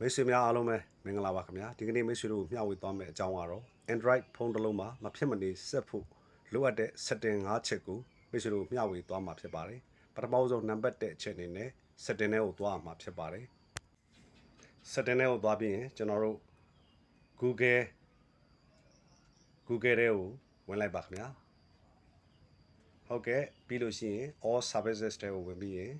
မိတ်ဆွေများအားလုံးပဲမင်္ဂလာပါခင်ဗျာဒီကနေ့မိတ်ဆွေတို့ကိုမျှဝေသွားမယ့်အကြောင်းကတော့ Android ဖုန်းတစ်လုံးမှာမဖြစ်မနေဆက်ဖို့လိုအပ်တဲ့ setting ၅ချက်ကိုမိတ်ဆွေတို့မျှဝေသွားမှာဖြစ်ပါတယ်ပထမဆုံးနံပါတ်1အချက်အနေနဲ့ setting တွေကိုသွားမှာဖြစ်ပါတယ် setting တွေကိုသွားပြီးရင်ကျွန်တော်တို့ Google Google တွေကိုဝင်လိုက်ပါခင်ဗျာဟုတ်ကဲ့ပြီးလို့ရှိရင် all services တွေကိုဝင်ပြီးရင်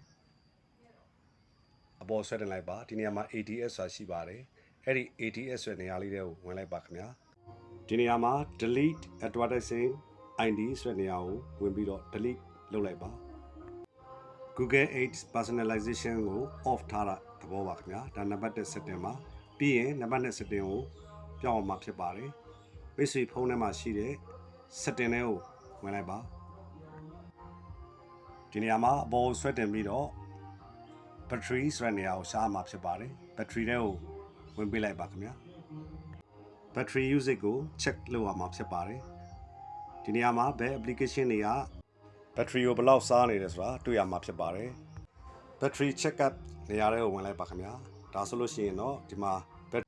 အပေါ်ဆွဲတင်လိုက်ပါဒီနေရာမှာ ADS ဆိုတာရှိပါတယ်အဲ့ဒီ ADS ဆိုတဲ့နေရာလေးတွေကိုဝင်လိုက်ပါခင်ဗျာဒီနေရာမှာ delete advertising ID ဆိုတဲ့နေရာကိုဝင်ပြီးတော့ delete လုပ်လိုက်ပါ Google Ads personalization ကို off ထားတာသဘောပါခင်ဗျာဒါနံပါတ်1 setting ပါပြီးရင်နံပါတ်2 setting ကိုပြောင်းအောင်မှာဖြစ်ပါတယ်ပိတ်ဆွေဖုန်းထဲမှာရှိတဲ့ setting တွေကိုဝင်လိုက်ပါဒီနေရာမှာအပေါ်ဆွဲတင်ပြီးတော့ battery ဆိုတဲ့နေရာကိုရှားမှာဖြစ်ပါတယ် battery တွေကိုဝင်ပေးလိုက်ပါခင်ဗျာ battery usage ကို check လုပ်ရမှာဖြစ်ပါတယ်ဒီနေရာမှာဘယ် application တွေက battery ကိုဘယ်လောက်စားနေတယ်ဆိုတာတွေ့ရမှာဖြစ်ပါတယ် battery check up နေရာတွေကိုဝင်လိုက်ပါခင်ဗျာဒါဆိုလို့ရှိရင်တော့ဒီမှာ bat-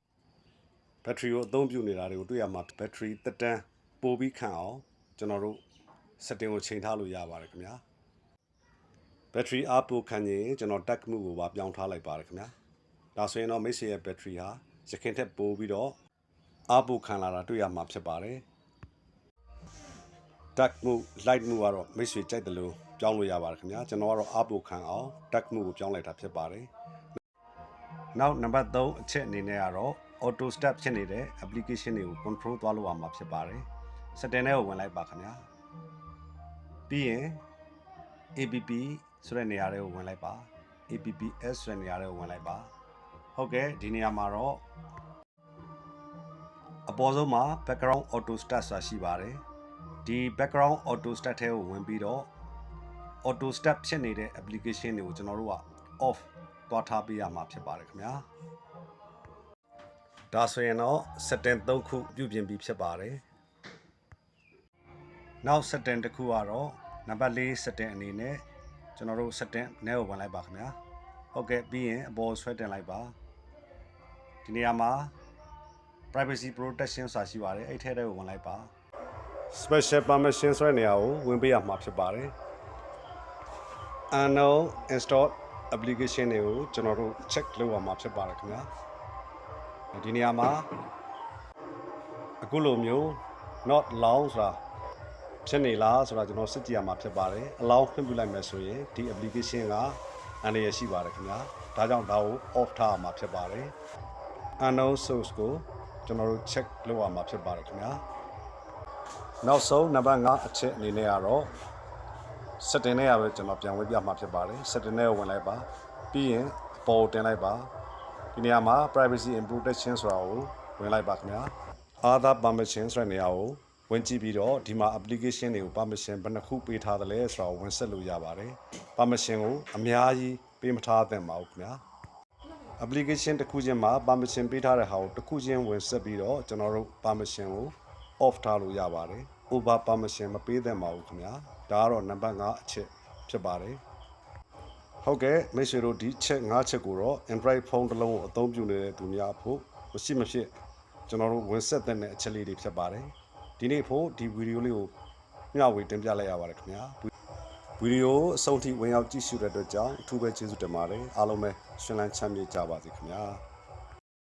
battery ကိုအသုံးပြုနေတာတွေကိုတွေ့ရမှာ battery တက်တန်းပိုပြီးခံအောင်ကျွန်တော်တို့ setting ကိုချိန်ထားလို့ရပါတယ်ခင်ဗျာ ဘက်ထရီအားပိုခံရင်ကျွန်တော်တက်မှုကိုပါပြောင်းထားလိုက်ပါတယ်ခင်ဗျာဒါဆိုရင်တော့မိတ်ဆွေရဲ့ဘက်ထရီဟာရခင်ထက်ပိုပြီးတော့အားပိုခံလာတာတွေ့ရမှာဖြစ်ပါတယ်တက်မှု light မှုကတော့မိတ်ဆွေကြိုက်တယ်လို့ပြောင်းလို့ရပါတယ်ခင်ဗျာကျွန်တော်ကတော့အားပိုခံအောင်တက်မှုကိုပြောင်းလိုက်တာဖြစ်ပါတယ်နောက်နံပါတ်3အချက်အနေနဲ့ကတော့ auto step ဖြစ်နေတဲ့ application တွေကို control သွားလို့ရမှာဖြစ်ပါတယ် setting တွေကိုဝင်လိုက်ပါခင်ဗျာပြီးရင် APP ဆိုတဲ့နေရာတွေကိုဝင်လိုက်ပါ APPS ဆိုတဲ့နေရာတွေကိုဝင်လိုက်ပါဟုတ်ကဲ့ဒီနေရာမှာတော့အပေါ်ဆုံးမှာ background auto start ဆိုတာရှိပါတယ်ဒီ background auto start ထဲကိုဝင်ပြီးတော့ auto start ဖြစ်နေတဲ့ application တွေကိုကျွန်တော်တို့က off သွားထားပေးရမှာဖြစ်ပါတယ်ခင်ဗျာဒါဆိုရင်တော့ setting 3ခုပြုပြင်ပြီးဖြစ်ပါတယ်နောက် setting တစ်ခုကတော့နံပါတ်4 setting အနေနဲ့ ကျွန်တော်တို့ setting နဲ့ကိုဝင်လိုက်ပါခင်ဗျာဟုတ်ကဲ့ပြီးရင်အပေါ်ဆွဲတင်လိုက်ပါဒီနေရာမှာ privacy protection ဆိုတာရှိပါတယ်အဲ့ထဲတွေကိုဝင်လိုက်ပါ special permission ဆိုတဲ့နေရာကိုဝင်ပေးရမှာဖြစ်ပါတယ် unknown install application တွေကိုကျွန်တော်တို့ check လုပ်ရမှာဖြစ်ပါတယ်ခင်ဗျာဒီနေရာမှာအခုလိုမျိုး not long ဆိုတာ ဖြစ်နေလားဆိုတာကျွန်တော်စစ်ကြည့်ရမှာဖြစ်ပါတယ်အလောင်းခွင့်ပြုလိုက်မယ်ဆိုရင်ဒီ application ကအန္တရာယ်ရှိပါတယ်ခင်ဗျာဒါကြောင့်ဒါကို off ထားရမှာဖြစ်ပါတယ် unknown source ကိုကျွန်တော်တို့ check လုပ်ရမှာဖြစ်ပါတယ်ခင်ဗျာနောက်ဆုံးနံပါတ်5အချက်အနေနဲ့ကတော့ setting နဲ့ရပဲကျွန်တော်ပြန်ဝင်ပြမှာဖြစ်ပါတယ် setting နဲ့ဝင်လိုက်ပါပြီးရင်အပေါ်တင်လိုက်ပါဒီနေရာမှာ privacy and protection ဆိုတာကိုဝင်လိုက်ပါခင်ဗျာ other permission ဆိုတဲ့နေရာကို ဝင်ကြည့်ပြီးတော့ဒီမှာ application တွေကို permission ဘယ်နှခုပေးထားသလဲဆိုတာကိုဝင်ဆက်လို့ရပါတယ် permission ကိုအများကြီးပေးမထားသင့်ပါဘူးခင်ဗျာ application တစ်ခုချင်းမှာ permission ပေးထားတဲ့ဟာကိုတစ်ခုချင်းဝင်ဆက်ပြီးတော့ကျွန်တော်တို့ permission ကို off ထားလို့ရပါတယ် over permission မပေးသင့်ပါဘူးခင်ဗျာဒါကတော့နံပါတ်5အချက်ဖြစ်ပါတယ်ဟုတ်ကဲ့မိတ်ဆွေတို့ဒီချက်5ချက်ကိုတော့ Android phone တစ်လုံးကိုအသုံးပြုနေတဲ့သူများဖို့မရှိမဖြစ်ကျွန်တော်တို့ဝင်ဆက်တဲ့အချက်လေးတွေဖြစ်ပါတယ် ဒီနေ့ဖို့ဒီဗီဒီယိုလေးကိုမျှဝေတင်ပြလိုက်ရပါတယ်ခင်ဗျာဗီဒီယိုအဆုံးထိဝင်ရောက်ကြည့်ရှုတဲ့အတွက်ကြောင့်အထူးပဲကျေးဇူးတင်ပါတယ်အားလုံးပဲရှင်လန်းချမ်းမြေ့ကြပါစေခင်ဗျာ